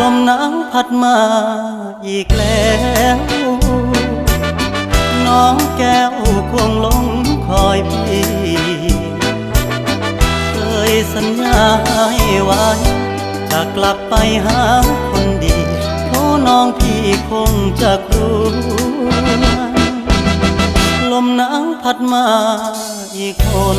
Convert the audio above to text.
ลมหนาวพัดมาอีกแล้ว น้องแก้วควงลงคอยพี่ เคยสัญญาให้ไว้ จะกลับไปหาคนดีเพราะน้องพี่คงจะครวญลมหนาวพัดมาอีกคน